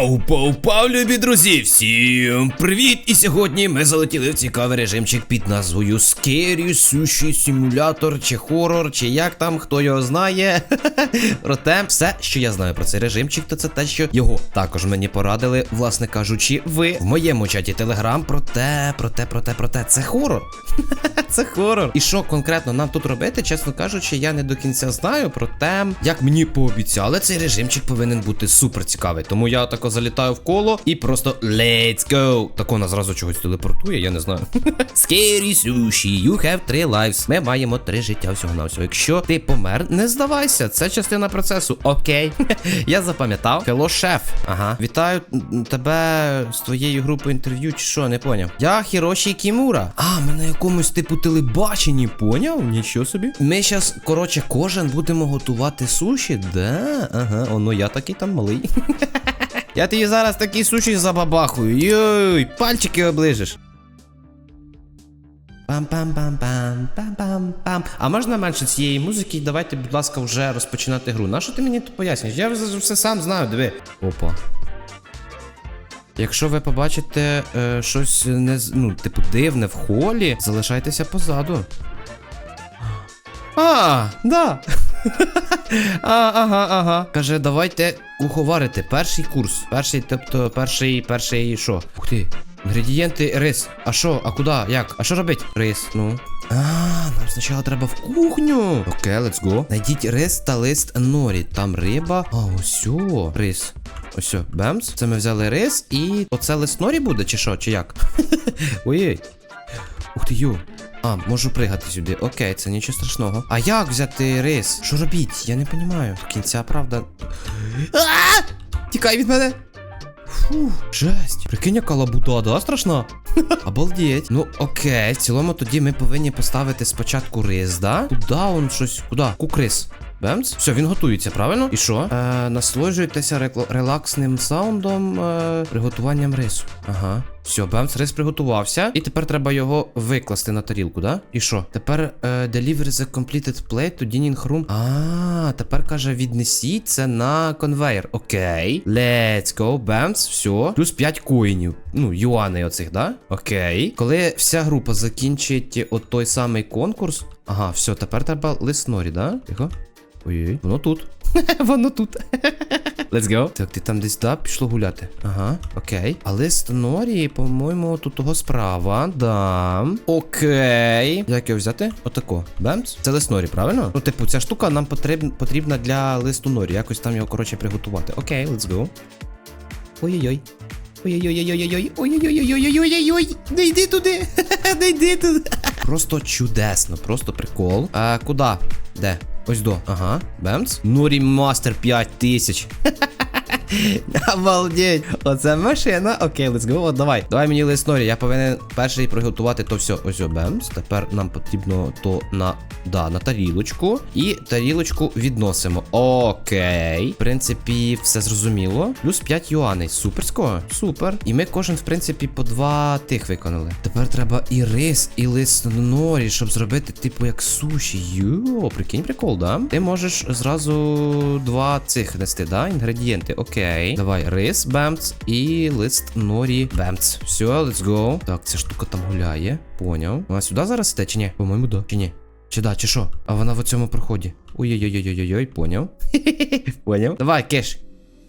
Пау, пау, пау, любі друзі! Всім привіт! І сьогодні ми залетіли в цікавий режимчик під назвою Scary Sushi Simulator чи хорор, чи як там, хто його знає. Проте, все, що я знаю про цей режимчик, то це те, що його також мені порадили, власне кажучи, ви в моєму чаті Телеграм. Проте, проте, проте, проте, це хорор. Це хорор. І що конкретно нам тут робити, чесно кажучи, я не до кінця знаю. Проте, як мені пообіцяли, цей режимчик повинен бути супер цікавий. Тому я тако залітаю в коло і просто let's go. Так вона зразу чогось телепортує, я не знаю. Scary sushi, you have three lives. Ми маємо три життя всього на всього. Якщо ти помер, не здавайся, це частина процесу. Окей. я запам'ятав. Хелло, шеф. Ага. Вітаю тебе з твоєю групою інтерв'ю, чи що, не поняв. Я Хіроші Кімура. А, ми на якомусь типу телебаченні, поняв? Нічого собі. Ми щас, коротше, кожен будемо готувати суші. Да, ага, оно я такий там малий. Я тобі зараз такі суші забабахую. Йой, пальчики оближеш. Пам-пам-пам-пам, пам-пам-пам. А можна менше цієї музики? І Давайте, будь ласка, вже розпочинати гру. Нащо ти мені тут пояснюєш? Я вже все сам знаю, диви. Опа. Якщо ви побачите е, щось не ну, типу, дивне в холі, залишайтеся позаду. А, да. а, ага, ага. Каже, давайте куховарити. Перший курс. Перший, тобто, перший, перший що? Ух ти. Інгредієнти рис. А що? А куди? Як? А що робить? Рис, ну. А, нам спочатку треба в кухню. Окей, let's go. Найдіть рис та лист норі. Там риба. А, ось рис. Ось, бемс. Це ми взяли рис і оце лист норі буде, чи що, чи як? Ой-ой. Ух ти ю. А, можу пригати сюди. Окей, це нічого страшного. А як взяти рис? Що робіть? Я не розумію. Кінця, правда. А! Тікай від мене. Фух, жесть. Прикинь, яка лабуда, да, страшна? Обалдеть. Ну, окей, в цілому тоді ми повинні поставити спочатку рис, да? Куда он щось? Куда? Кукрис. Бемц? Все, він готується, правильно? І що? Е, наслоджуйтеся рекло- релаксним саундом, е, приготуванням рису. Ага. Все, бемц, рис приготувався. І тепер треба його викласти на тарілку, да? І що? Тепер е, deliver the completed plate to dining room. А, тепер каже, віднесіть це на конвейер. Окей. Let's go, бемц, все. Плюс 5 коїнів. Ну, юаней оцих, да? Окей. Коли вся група закінчить от той самий конкурс. Ага, все, тепер треба лист норі, да? Тихо. Ой-ой, воно тут. воно тут. Let's go. Так, ти там десь да, пішло гуляти. Ага, окей. А лист норі, по-моєму, тут того справа. Да. Окей. Як його взяти? Отако. Бемс. Це лист норі, правильно? Ну, типу, ця штука нам потрібна, потрібна для листу норі. Якось там його, коротше, приготувати. Окей, let's go. Ой-ой-ой. Ой-ой-ой-ой-ой-ой. Ой-ой-ой-ой-ой-ой-ой-ой. Не йди туди. Не йди туди. Просто чудесно, просто прикол. А куди? Де? Ось до. Ага. Бемц. Ну, Мастер 5000. Обалдеть. Оце машина. Окей, let's go. От давай. Давай мені лист норі. Я повинен перший приготувати то все. Ось о, бемс. Тепер нам потрібно то на. Да, на тарілочку. І тарілочку відносимо. Окей. В принципі, все зрозуміло. Плюс 5 юаней. Суперського? Супер. І ми кожен, в принципі, по два тих виконали. Тепер треба і рис, і лист норі, щоб зробити, типу, як суші. Йо, прикинь, прикол, да? Ти можеш зразу два цих нести, да? Інгредієнти. Окей. Давай, рис, бемц, і лист норі, бемц. Все, let's go. Так, ця штука там гуляє. Поняв. Вона сюди зараз йде, чи ні? По-моєму, да. Чи ні? Чи да, чи що? А вона в цьому проході. Ой-ой-ой-ой-ой, поняв. Поняв. Давай, кеш.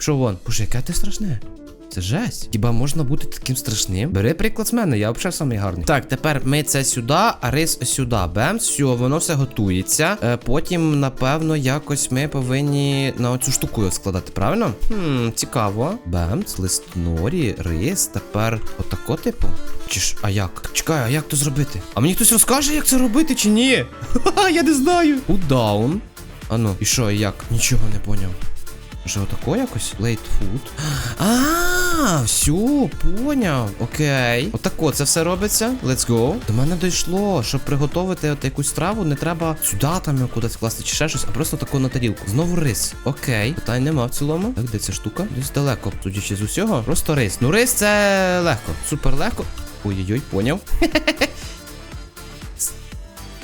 Що вон? Боже, яке ти страшне. Це жесть. Хіба можна бути таким страшним? Бери приклад з мене, я взагалі самий гарний. Так, тепер ми це сюди, а рис сюди. Бемс, все, воно все готується. Е, потім, напевно, якось ми повинні на оцю штуку складати, правильно? Хм, цікаво. Бемс, лист норі, рис. Тепер отако, типу. Чи ж, а як? Чекай, а як то зробити? А мені хтось розкаже, як це робити, чи ні? Ха-ха, я не знаю. Удаун. А ну, і що, і як? Нічого не поняв. Може отако якось? Late food. А, все, поняв. Окей. Отако це все робиться. Let's go. До мене дійшло, щоб приготувати от якусь страву, не треба сюди там кудись класти чи ще щось, а просто тако на тарілку. Знову рис. Окей. Питань нема в цілому. Так, де ця штука? Десь далеко, судячи з усього. Просто рис. Ну, рис це легко. Супер легко. Ой-ой-ой, поняв.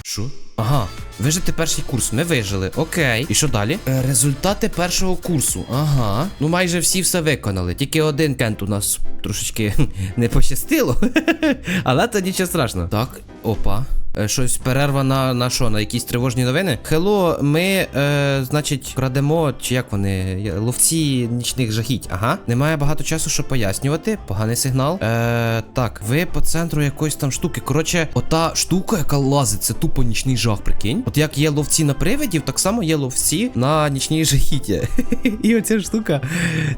Що? Ага. Вижити перший курс. Ми вижили. Окей. І що далі? Е, результати першого курсу. Ага. Ну майже всі все виконали. Тільки один кент у нас трошечки не пощастило. Але це нічого страшного. Так, опа. Е, Щось перерва на, на що? На якісь тривожні новини? Хело, ми, е, значить, крадемо, чи як вони, ловці нічних жахіть. Ага. Немає багато часу, щоб пояснювати. Поганий сигнал. Е, так, ви по центру якоїсь там штуки. Коротше, ота штука, яка лазить, це тупо нічний жах, прикинь. От як є ловці на привидів, так само є ловці на нічні жахіття. І оця штука.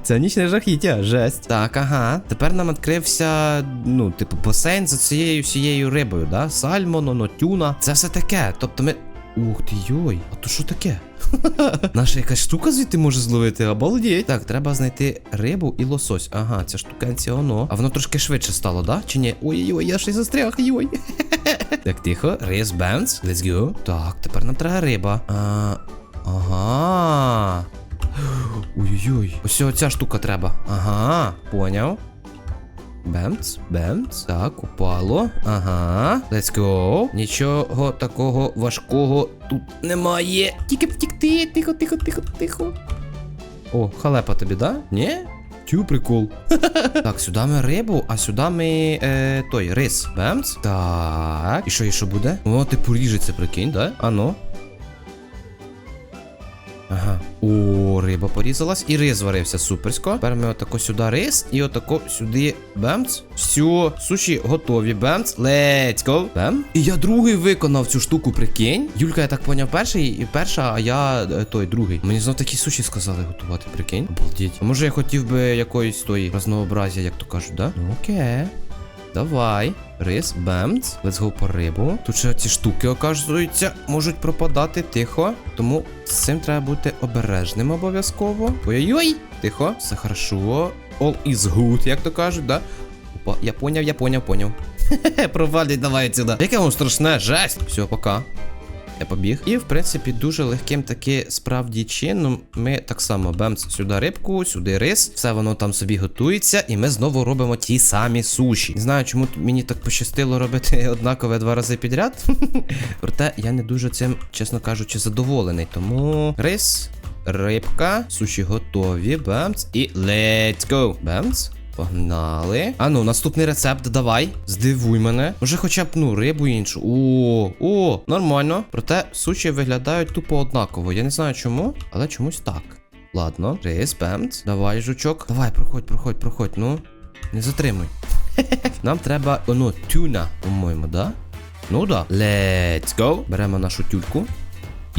Це нічне жахіття. Жесть. Так, ага. Тепер нам відкрився, ну, типу, басейн за цією всією рибою, да? Сальмоно, ну, тюна. Це все таке. Тобто ми. Ух ти йой, а то що таке? Наша якась штука звідти може зловити, обалдеть. Так, треба знайти рибу і лосось. Ага, ця штуканця воно. А воно трошки швидше стало, да? Чи ні? Ой-ой-ой, я ще й застряг, йой. так, тихо, рис бенц. Let's go. Так, тепер нам треба риба. А, ага. Ой-ой-ой. Ось оця штука треба. Ага, поняв. Бемц, бемц. Так, упало. Ага. Let's go. Нічого такого важкого тут немає. Тільки втікти. Тихо, тихо, тихо, тихо. О, халепа тобі, да? Ні? Тю, прикол. так, сюди ми рибу, а сюди ми е, той рис. Бемц. Так. І що, і що буде? О, типу ріжеться, прикинь, да? Ано. Ага. О, риба порізалась і рис зварився суперсько. Тепер ми отако сюди рис і отако сюди бемц. Все, суші готові. Бемц. Let's go. Бем. І я другий виконав цю штуку, прикинь. Юлька, я так поняв, перший і перша, а я е, той другий. Мені знов такі суші сказали готувати, прикинь. Обалдіть. А може я хотів би якоїсь тої разнообразія, як то кажуть, да? Ну окей. Давай. Рис, бемц. Let's go по рибу. Тут ще ці штуки, оказуються, можуть пропадати. Тихо. Тому з цим треба бути обережним обов'язково. Ой-ой-ой. Тихо, все хорошо. All is good, як то кажуть, да? Опа, я поняв, я поняв, поняв. Хе-хе, провалить давай сюди. Яке воно страшне, жесть. Все, пока. Побіг. І, в принципі, дуже легким таки справді чином ми так само бемц сюди рибку, сюди рис, все воно там собі готується, і ми знову робимо ті самі суші. Не знаю, чому мені так пощастило робити однакове два рази підряд. Проте я не дуже цим, чесно кажучи, задоволений. Тому рис, рибка, суші готові, бемц і let's go. Бемц. Погнали. А ну, наступний рецепт, давай. Здивуй мене. Може, хоча б ну, рибу іншу. О, о, нормально. Проте суші виглядають тупо однаково. Я не знаю чому, але чомусь так. Ладно, рис, бемц. Давай, жучок. Давай, проходь, проходь, проходь. Ну, не затримуй. Нам треба, ну, тюна, по-моєму, да? Ну да. Let's go. Беремо нашу тюльку.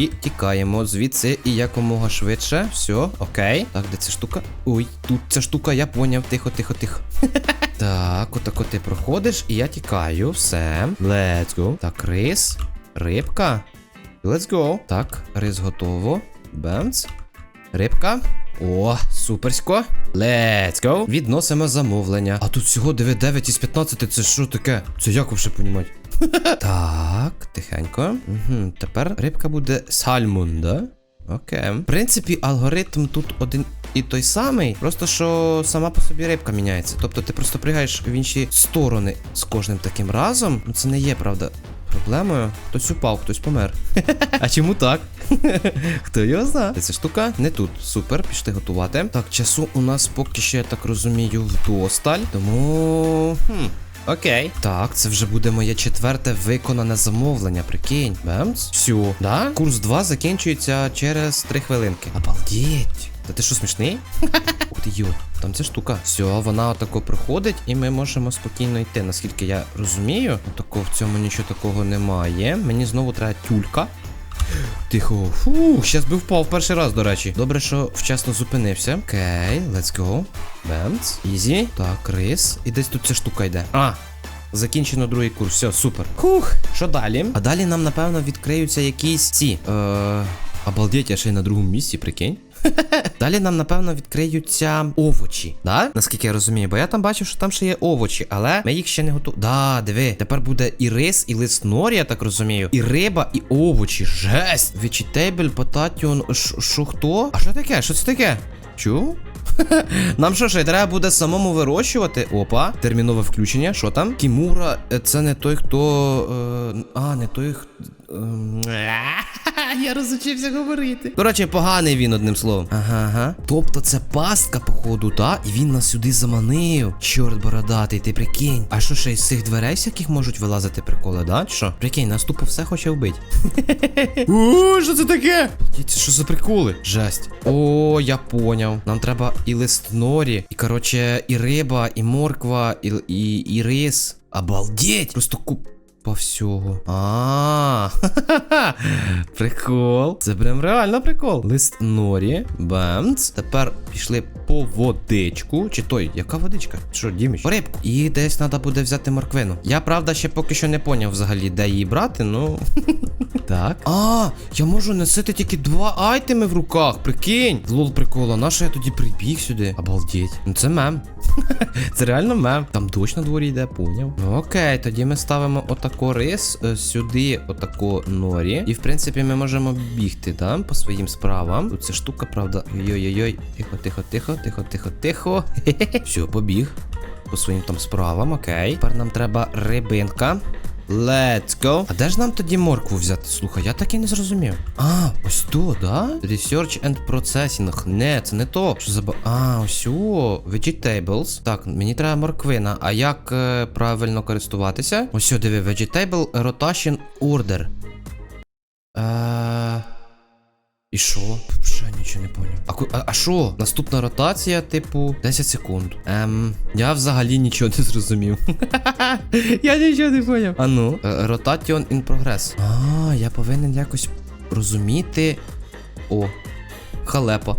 І тікаємо звідси і якомога швидше. Все, окей. Так, де ця штука? Ой, тут ця штука, я поняв. Тихо, тихо, тихо. так, отако ти проходиш, і я тікаю. Все. Let's go. Так, рис. Рибка. Let's go. Так, рис готово. Бемц. Рибка. О, суперсько. Let's go. Відносимо замовлення. А тут всього 9 із 15. Це що таке? Це як вже понімати? Так, тихенько. Угу, Тепер рибка буде сальмон, да? Окей. В принципі, алгоритм тут один і той самий. Просто що сама по собі рибка міняється. Тобто ти просто пригаєш в інші сторони з кожним таким разом. Ну це не є, правда. Проблемою. Хтось упав, хтось помер. а чому так? Хто його знає? Ця штука не тут. Супер, пішли готувати. Так, часу у нас поки що, я так розумію, вдосталь. Тому. Хм. Окей. Так, це вже буде моє четверте виконане замовлення, прикинь. Бемс? Все. Да? Курс 2 закінчується через 3 хвилинки. Обалдеть. Та ти що смішний? Ти йо, там ця штука. Все, вона отако проходить, і ми можемо спокійно йти. Наскільки я розумію, отако в цьому нічого такого немає. Мені знову треба тюлька. Тихо. Фух, щас би впав перший раз, до речі. Добре, що вчасно зупинився. Окей, let's go. Бемц. Ізі. Так, рис. І десь тут ця штука йде. А. Закінчено другий курс. Все, супер. Хух. Що далі? А далі нам, напевно, відкриються якісь ці. Е... Обалдеть, я ще й на другому місці, прикинь. Далі нам, напевно, відкриються овочі, да? Наскільки я розумію, бо я там бачив, що там ще є овочі, але ми їх ще не готові. Да, диви, тепер буде і рис, і лист норі, я так розумію, і риба, і овочі. Жесть! Potation, Ш- що хто? А що таке? Що це таке? Чу? Нам що ж, треба буде самому вирощувати? Опа, термінове включення. Що там? Кімура, е, це не той, хто. Е, а, не той. х- ем, Я розучився говорити. Коротше, поганий він одним словом. Ага, ага. Тобто це пастка, походу, та? І він нас сюди заманив. Чорт бородатий, ти прикинь. А що ще із цих дверей всяких можуть вилазити приколи, да? Що? Прикинь, нас тупо все хоче вбити. О, що це таке? Це що за приколи? Жесть. О, я поняв. Нам треба і лист норі, і коротше, і риба, і морква, і, і, і рис. Обалдеть! Просто куп. По всього. А, прикол. Це прям реально прикол. Лист норі. Бемц. Тепер пішли по водичку. Чи той, яка водичка? Що, Діміч? Рибку. І десь треба буде взяти морквину. Я правда ще поки що не поняв взагалі, де її брати, ну. Так. А, я можу носити тільки два айтеми в руках. Прикинь. Лол прикола. Нащо я тоді прибіг сюди? Обалдеть. Ну це мем. Це реально мем. Там дощ на дворі йде, поняв. Ну окей, тоді ми ставимо отако рис, е, сюди отако норі. І в принципі ми можемо бігти, да, по своїм справам. Тут ця штука, правда. Йой-йой-йой. Тихо, тихо, тихо, тихо, тихо, тихо. Все, побіг. По своїм там справам, окей. Тепер нам треба рибинка. Let's go. А де ж нам тоді моркву взяти? Слухай, я так і не зрозумів. А, ось то, да? Research and Processing. Не, це не то. Що за А, ось о, Vegetables. Так, мені треба морквина. А як е, правильно користуватися? Ось о, диви, Vegetable Rotation Order. І що? Ще нічого не поняв. А а- що? Наступна ротація, типу, 10 секунд. Ем, я взагалі нічого не зрозумів. я нічого не поняв. А ну, rotation in progress. А, я повинен якось розуміти. О, халепа.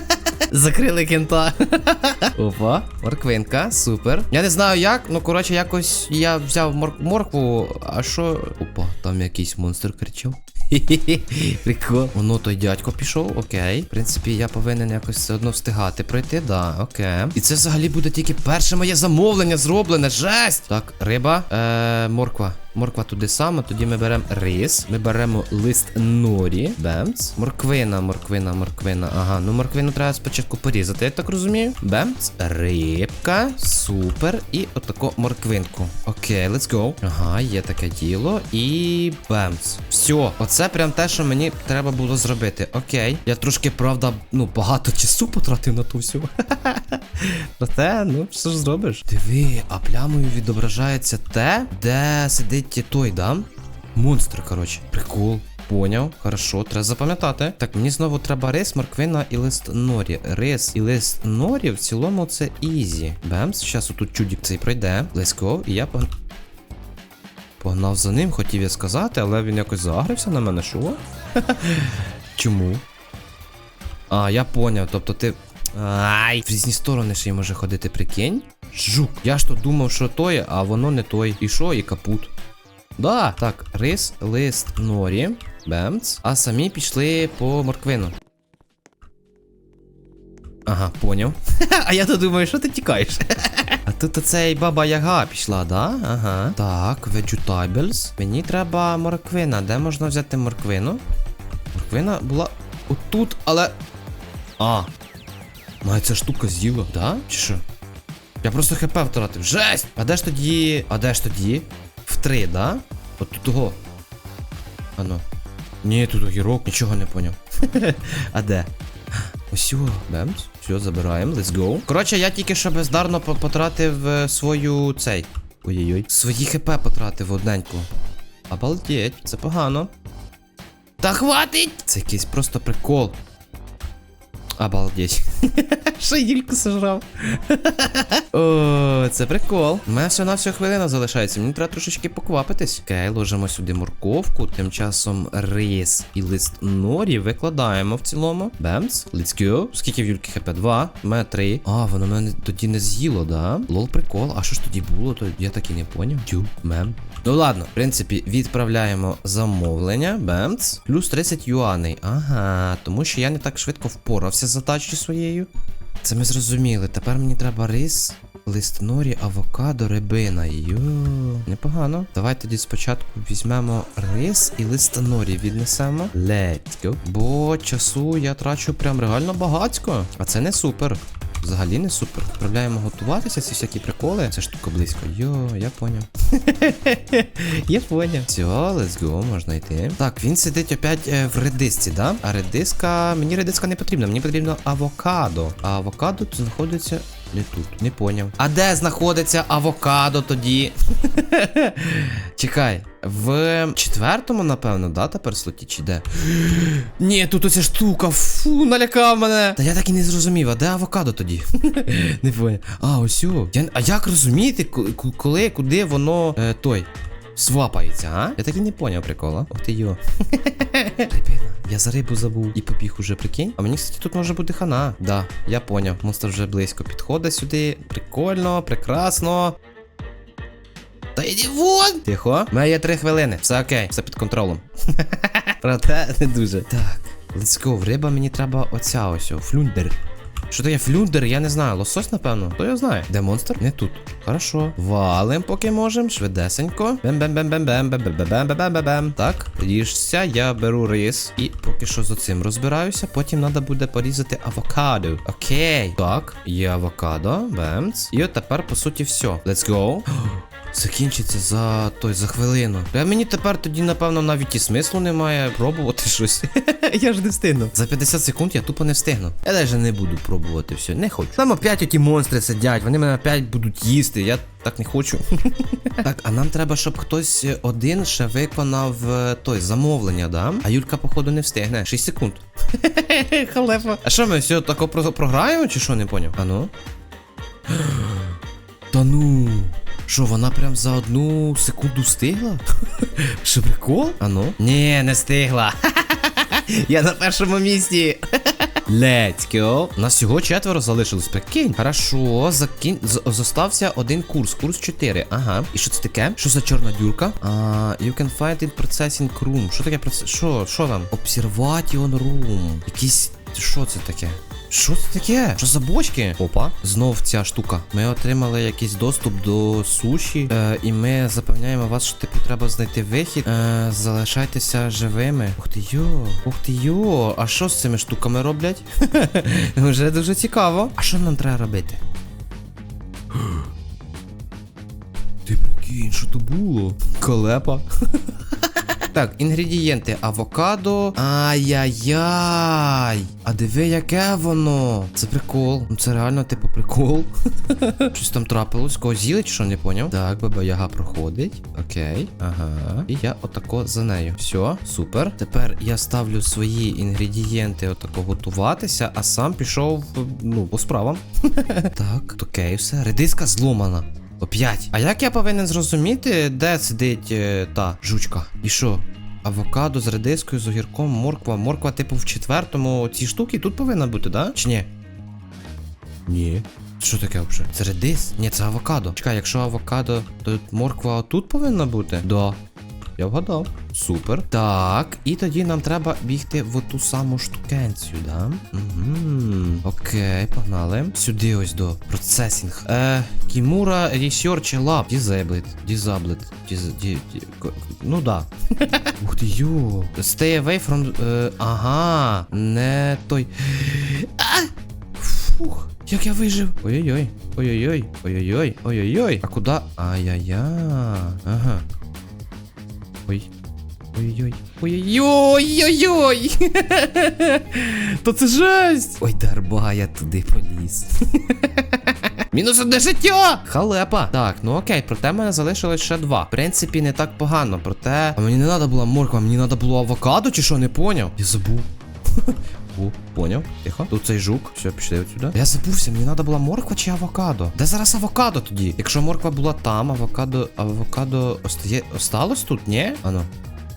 Закрили кента. Опа, морквинка, супер. Я не знаю як, ну коротше, якось я взяв мор- моркву, а що. Опа, там якийсь монстр кричав. Прикол. Воно той дядько пішов, окей. В принципі, я повинен якось все одно встигати пройти, да, окей. І це взагалі буде тільки перше моє замовлення зроблене. Жесть! Так, риба, е, морква. Морква туди саме, тоді ми беремо рис, ми беремо лист норі, бемц. Морквина, морквина, морквина. Ага, ну морквину треба спочатку порізати, я так розумію. Бемц. Рибка, супер. І отако морквинку. Окей, let's go. Ага, є таке діло. І бемц. Все, оце прям те, що мені треба було зробити. Окей. Я трошки, правда, ну, багато часу потратив на ту всю. Проте, ну, що ж зробиш? Диви, а плямою відображається те, де сидить той, да? Монстр, коротше. Прикол. Поняв, хорошо, треба запам'ятати. Так, мені знову треба рис, морквина і лист норі. Рис і лист норі в цілому це ізі. Бемс, зараз отут чудік цей пройде. Let's go, і я пог... Погнав за ним, хотів я сказати, але він якось загрився на мене, що? Чому? А, я поняв, тобто ти. Ай, в різні сторони ще й може ходити, прикинь. Жук. Я ж то думав, що той, а воно не той. І що, і капут. Да, так, рис, лист, норі, бемц. А самі пішли по морквину. Ага, поняв. а я то думаю, що ти тікаєш? а тут оцей баба Яга пішла, да? Ага. Так, vegetables. Мені треба морквина. Де можна взяти морквину? Морквина була отут, але. А. Навіть ця штука з'їла, да? Чи що? Я просто хп втратив. Жесть! А де ж тоді. А де ж тоді? В три, да? От тут того. Ану. Ні, тут огірок, нічого не поняв. а де? Ось бемс. Все, забираємо, let's go. Коротше, я тільки що бездарно потратив е, свою цей. Ой-ой-ой. Свої хп потратив одненько. Обалдеть, це погано. Та хватить! Це якийсь просто прикол. Обалдеть. Шаїльку сожрав. О, це прикол. У мене все на всю хвилина залишається. Мені треба трошечки поквапитись. Окей, ложимо сюди морковку. Тим часом рис і лист норі викладаємо в цілому. Бемс. Let's. Скільки в Юльки хп? Два. У мене три. А, воно мене тоді не з'їло, да? Лол, прикол. А що ж тоді було? То я так і не поняв. Тю, мем. Ну ладно, в принципі, відправляємо замовлення. Бемц. Плюс 30 юаней. Ага, тому що я не так швидко впорався з задачею своєю. Це ми зрозуміли. Тепер мені треба рис, лист норі, авокадо, рибина. Йо, непогано. Давай тоді спочатку візьмемо рис і лист норі віднесемо. Let's go. Бо часу я трачу прям реально багатько. А це не супер. Взагалі не супер. Відправляємо готуватися, ці всякі приколи. Це штука близько. Йо, я поняв. я поняв. Все, let's go, можна йти. Так, він сидить опять е, в редисці, да? А редиска. Мені редиска не потрібна, мені потрібно авокадо. А авокадо тут знаходиться. Не тут, не поняв. А де знаходиться авокадо тоді? Чекай, в четвертому, напевно, да, тепер слоті, чи де? Ні, тут оця штука, фу, налякав мене. Та я так і не зрозумів, а де авокадо тоді? не поняв. А, ось. Я, а як розуміти, ко- ко- коли, куди воно е, той. Свапається, а? Я так і не поняв прикола. Ох ти йо. Я за рибу забув і побіг уже, прикинь. А мені, кстати, тут може бути хана. Да, я поняв. Монстр вже близько підходить сюди. Прикольно, прекрасно. Та йди вон! Тихо. У мене є три хвилини. Все окей, все під контролем. Проте не дуже. Так, let's go. Риба мені треба оця ось, флюндер. Що таке флюндер? Я не знаю. Лосось, напевно. Хто його знає? Де монстр? Не тут. Хорошо. Валим, поки можем. Швидесенько. бем бем бем бем бем бем бем бем бем бем бем бем Так, їжся, я беру рис. І поки що з оцим розбираюся. Потім треба буде порізати авокадо. Окей. Так, є авокадо. Бемц. І от тепер, по суті, все. Let's go. Закінчиться за той за хвилину. А мені тепер тоді, напевно, навіть і смислу немає пробувати щось. я ж не встигну. За 50 секунд я тупо не встигну. Я навіть не буду пробувати все. Не хочу. Там опять оті монстри сидять, вони мене опять будуть їсти. Я так не хочу. так, а нам треба, щоб хтось один ще виконав е, той замовлення, да? А Юлька, походу, не встигне. 6 секунд. Халефа. А що ми все тако про- програємо, чи що не поняв? А ну? Та ну. Що, вона прям за одну секунду встигла? Що прикол? А ну? Ні, не встигла. Я на першому місці. Let's go. Нас всього четверо залишилось. Прикинь. Хорошо, закінь... з- Зостався один курс. Курс 4. Ага. І що це таке? Що за чорна дюрка? А, you can find in processing room. Що таке процес? Що? Що там? Observation room. Якийсь. Що це таке? Що це таке? Що за бочки? Опа, знов ця штука. Ми отримали якийсь доступ до суші, е, і ми запевняємо вас, що типу треба знайти вихід. Е, залишайтеся живими. Ух ти йо, ух ти йо. А що з цими штуками роблять? Вже дуже цікаво. А що нам треба робити? Ти прикинь, що то було? Колепа. Так, інгредієнти авокадо. Ай-яй-яй. А диви, яке воно. Це прикол. Ну це реально, типу, прикол. Щось там трапилось. Кого з'їли, чи що не поняв? Так, баба Яга проходить. Окей. Ага. І я отако за нею. Все, супер. Тепер я ставлю свої інгредієнти отако готуватися, а сам пішов, ну, по справам. так, окей, все. Редиска зломана. Оп'ять. А як я повинен зрозуміти, де сидить е, та жучка? І що? Авокадо з редискою, з огірком, морква. Морква, типу, в четвертому ці штуки тут повинна бути, да? Чи ні? Ні. Що таке взагалі? Це редис? Ні, це авокадо. Чекай, якщо авокадо, то морква тут повинна бути? Да. Я вгадав. Супер. Так, і тоді нам треба бігти в ту саму штукенцію, да? Угу. Окей, погнали. Сюди ось до процесінг. Е, Кімура Research Lab. Disabled. Disabled. Dis, ді, ді, ко- ну да. Ух ти йо. Stay away from. Е, ага. Не той. А! Фух. Як я вижив? Ой-ой-ой. Ой-ой-ой. Ой-ой-ой. Ой-ой-ой. А куди? Ай-яй-яй. Ага. Ой. Ой-ой-ой. Ой-ой-ой. То це жесть. Ой, дарба, я туди поліз. Мінус одне життя! Халепа. Так, ну окей, проте мене залишилось ще два. В принципі, не так погано. Проте. А мені не треба була морква, мені треба було авокадо, чи що, не поняв? Я забув. О, поняв. Тихо. Тут цей жук. Все, пішли отсюди. Я забувся, мені треба була морква чи авокадо. Де зараз авокадо тоді? Якщо морква була там, авокадо. Авокадо остає. Осталось тут, ні? Ано.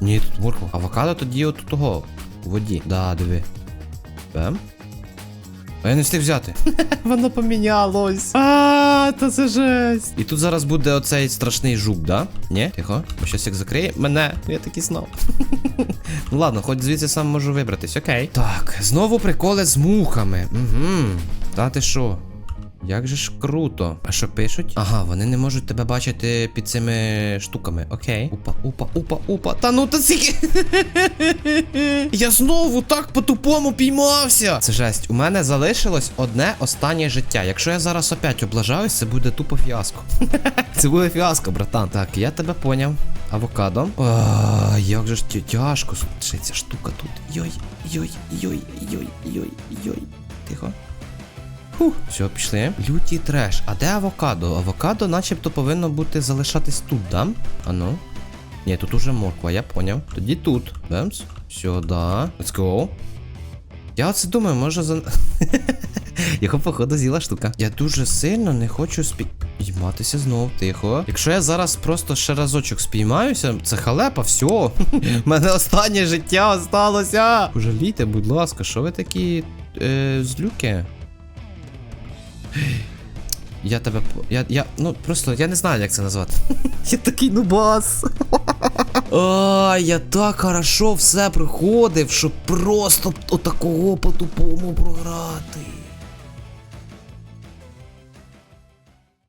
Ні, тут морква. Авокадо тоді от того. У воді. Да, диви. Бем. А я не встиг взяти. Воно помінялось. А, то це жесть. І тут зараз буде оцей страшний жук, да? Ні? Тихо. Бо щось як закриє мене. Я такий знав. ну ладно, хоч звідси сам можу вибратись, окей. Так, знову приколи з мухами. Угу. Та ти що? Як же ж круто. А що пишуть? Ага, вони не можуть тебе бачити під цими штуками. Окей. Опа, опа, опа, опа. Та ну та скільки. Я знову так по-тупому піймався. Це жесть. У мене залишилось одне останнє життя. Якщо я зараз опять облажаюсь, це буде тупо фіаско. Це буде фіаско, братан. Так, я тебе поняв. Авокадо. А, як же ж тяжко. Слушай, ця штука тут. Йой, йой, йой, йой, йой, йой. Тихо. Фух, все, пішли. Лютий треш. А де авокадо? Авокадо начебто повинно бути залишатись тут, да? А ну. Ні, тут уже морква, я поняв. Тоді тут. Бемс. Сюди. Let's go. Я оце думаю, може за. Його, походу, з'їла штука. Я дуже сильно не хочу спі... Підійматися знов, тихо. Якщо я зараз просто ще разочок спіймаюся, це халепа, все. У мене останнє життя осталося. Пожалійте, будь ласка, що ви такі е, злюки? Я тебе. Я, я. Ну, просто я не знаю, як це назвати. Я такий нубас. А, я так хорошо все приходив, щоб просто отакого по-тупому програти.